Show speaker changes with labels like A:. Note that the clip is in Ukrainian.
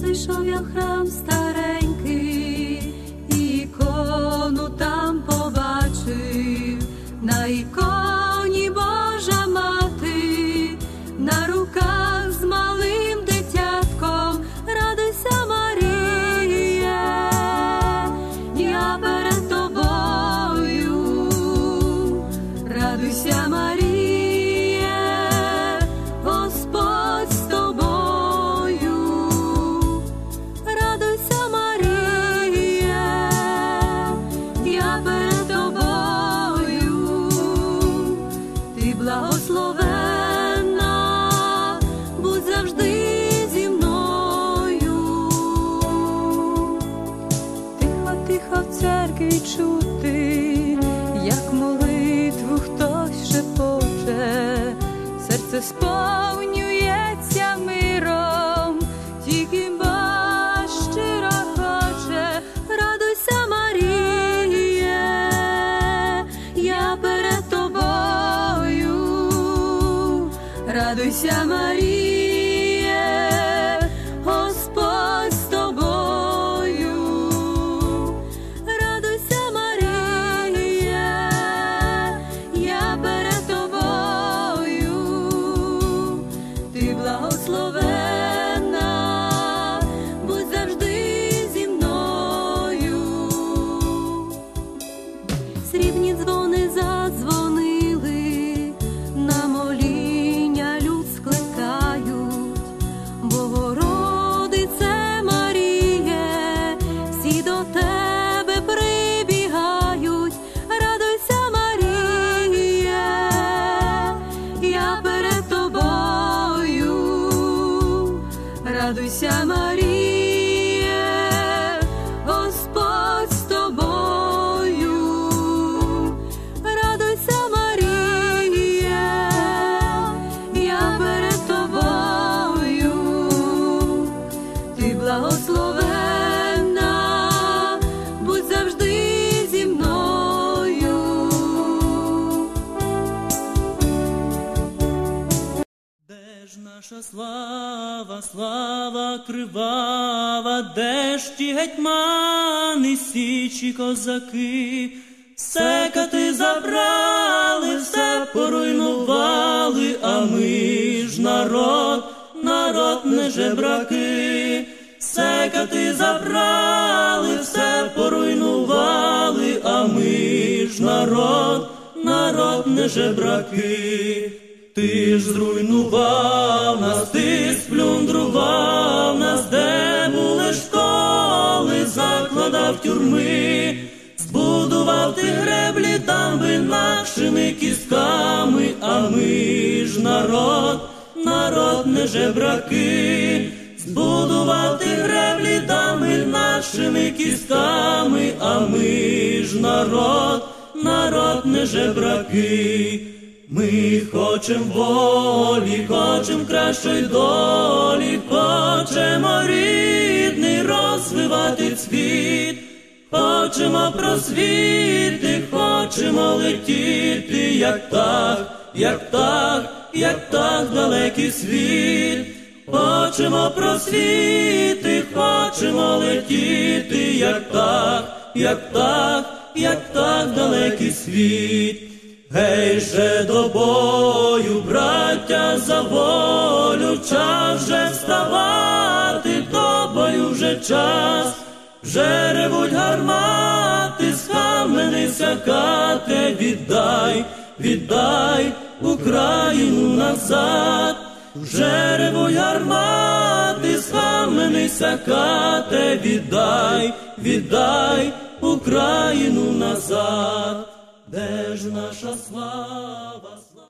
A: зайшов я в храм старенький, і ікону там сповнюється миром, тільки ба радуйся, Марія, я перед тобою, радуйся, Маріє, радуйся, Маріє,
B: ж наша слава, слава кривава, де ж ті гетьмани, січі козаки, все кати забрали, все поруйнували, а ми ж народ, народ не жебраки, все кати забрали, все поруйнували, а ми ж народ, народ не жебраки. Ти ж зруйнував нас, ти сплюндрував нас, де були школи, закладав тюрми, збудував ти греблі дамби нашими кістками, а ми ж народ, народ не жебраки, збудував ти греблі дамби нашими кістками, а ми ж народ, народ не жебраки. Ми хочем волі, хочем кращої долі, хочемо рідний розвивати світ, хочемо просвіти, хочемо летіти, як так, як так, як так далекий світ, хочемо просвіти, хочемо летіти, як так, як так, як так далекий світ. Гей же до бою, браття, за волю, час же вставати, до бою вже час, вже ревуть гармати, схаменися кате, віддай, віддай Україну назад, вже ревуть гармати, схаменися кате, віддай, віддай Україну назад. Де ж наша слава?